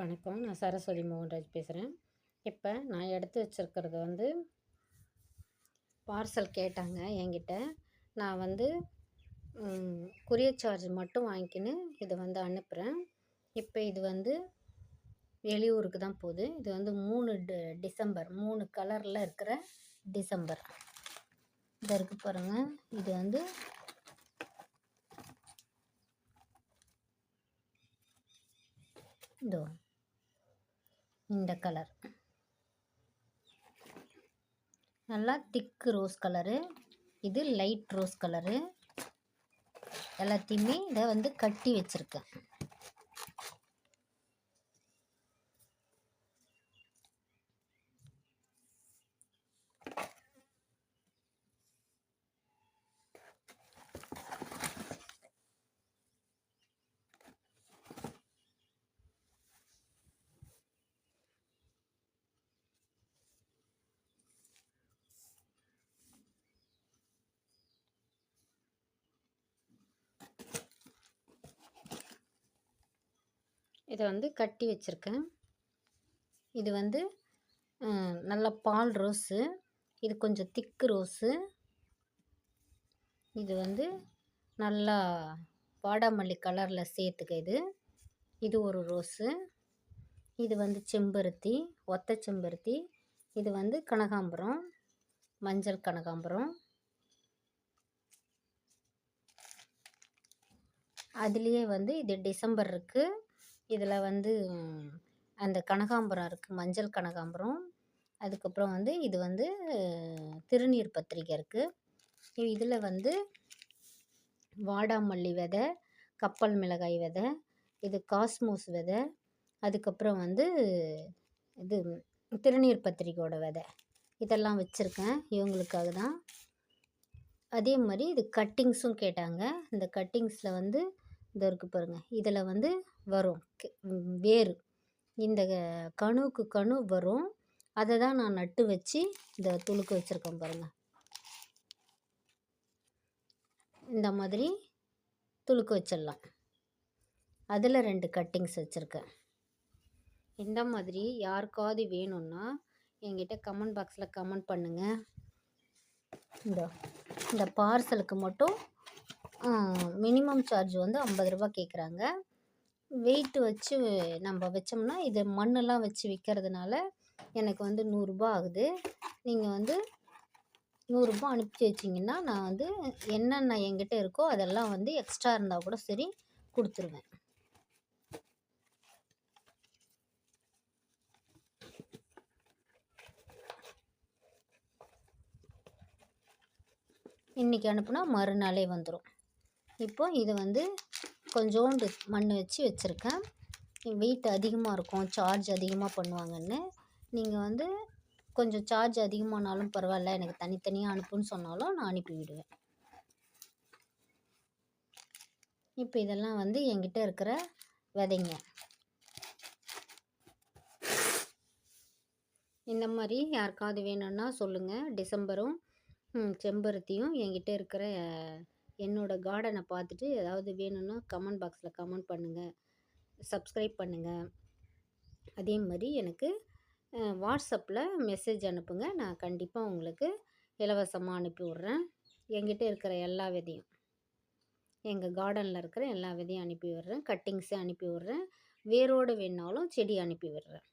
வணக்கம். நான் சரஸ்வதி மோகன்ராஜ் பேசுகிறேன் இப்போ நான் எடுத்து வச்சுருக்கிறது வந்து பார்சல் கேட்டாங்க என்கிட்ட. நான் வந்து கொரியர் சார்ஜ் மட்டும் வாங்கிக்கின்னு இதை வந்து அனுப்புகிறேன் இப்போ இது வந்து வெளியூருக்கு தான் போகுது. இது வந்து மூணு டிசம்பர் மூணு கலரில் இருக்கிற டிசம்பர். இதை இருக்குது பாருங்கள் இது வந்து இதோ. இந்த கலர். நல்லா திக்கு ரோஸ் கலரு. இது லைட் ரோஸ் கலரு. எல்லாத்தையுமே இதை வந்து கட்டி வச்சுருக்கேன். இதை வந்து கட்டி வச்சுருக்கேன். இது வந்து நல்ல பால் ரோஸு இது கொஞ்சம் திக்கு ரோஸு இது வந்து நல்லா வாடாமல்லி கலரில் சேர்த்துக்க இது. இது ஒரு ரோஸு இது வந்து செம்பருத்தி ஒத்த செம்பருத்தி இது வந்து கனகாம்பரம் மஞ்சள் கனகாம்பரம். அதுலேயே வந்து இது டிசம்பர் இருக்குது இதில் வந்து அந்த கனகாம்பரம் இருக்குது மஞ்சள் கனகாம்பரம். அதுக்கப்புறம் வந்து இது வந்து திருநீர் பத்திரிக்கை இருக்குது இதில் வந்து வாடாமல்லி விதை கப்பல் மிளகாய் விதை இது காஸ்மோஸ் விதை அதுக்கப்புறம் வந்து இது திருநீர் பத்திரிக்கையோட விதை. இதெல்லாம் வச்சுருக்கேன் இவங்களுக்காக தான். அதே மாதிரி இது கட்டிங்ஸும் கேட்டாங்க. இந்த கட்டிங்ஸில் வந்து இந்த இருக்குது பாருங்கள் இதில் வந்து வரும். வேர் இந்த கணுவுக்கு கணு வரும். அதை தான் நான் நட்டு வச்சு இந்த துளுக்கு வச்சுருக்கேன் பாருங்கள் இந்த மாதிரி துளுக்கு வச்சிடலாம். அதில் ரெண்டு கட்டிங்ஸ் வச்சுருக்கேன். இந்த மாதிரி யாருக்காவது வேணும்னா என்கிட்ட கமெண்ட் பாக்ஸில் கமெண்ட் பண்ணுங்கள் இந்த இந்த பார்சலுக்கு மட்டும் மினிமம் சார்ஜ் வந்து ஐம்பது ரூபா கேட்குறாங்க வெயிட்டு வச்சு நம்ம வச்சோம்னா இது மண்ணெல்லாம் வச்சு விற்கிறதுனால எனக்கு வந்து நூறுரூபா ஆகுது. நீங்கள் வந்து நூறுரூபா அனுப்பிச்சி வச்சிங்கன்னா நான் வந்து என்னென்ன என்கிட்ட இருக்கோ அதெல்லாம் வந்து எக்ஸ்ட்ரா இருந்தால் கூட சரி கொடுத்துருவேன். இன்றைக்கி அனுப்புனா மறுநாளே வந்துடும் இப்போ இது வந்து கொஞ்சோண்டு மண் வச்சு வச்சுருக்கேன். வெயிட் அதிகமாக இருக்கும் சார்ஜ் அதிகமாக பண்ணுவாங்கன்னு. நீங்கள் வந்து கொஞ்சம் சார்ஜ் அதிகமானாலும் பரவாயில்ல எனக்கு தனித்தனியாக அனுப்புன்னு சொன்னாலும் நான் அனுப்பிவிடுவேன். இப்போ இதெல்லாம் வந்து என்கிட்ட இருக்கிற விதைங்க. இந்த மாதிரி யாருக்காவது வேணும்னா சொல்லுங்கள் டிசம்பரும் செம்பருத்தியும் என்கிட்ட இருக்கிற என்னோடய கார்டனை பார்த்துட்டு ஏதாவது வேணும்னா கமெண்ட் பாக்ஸில் கமெண்ட் பண்ணுங்கள் சப்ஸ்கிரைப் பண்ணுங்கள் அதே மாதிரி எனக்கு வாட்ஸ்அப்பில் மெசேஜ் அனுப்புங்க. நான் கண்டிப்பாக உங்களுக்கு இலவசமாக அனுப்பி விட்றேன். எங்கிட்ட இருக்கிற எல்லா விதையும் எங்கள் கார்டனில் இருக்கிற எல்லா விதையும் அனுப்பி விடுறேன். கட்டிங்ஸே அனுப்பி விட்றேன். வேரோடு வேணாலும் செடி அனுப்பி விடுறேன்.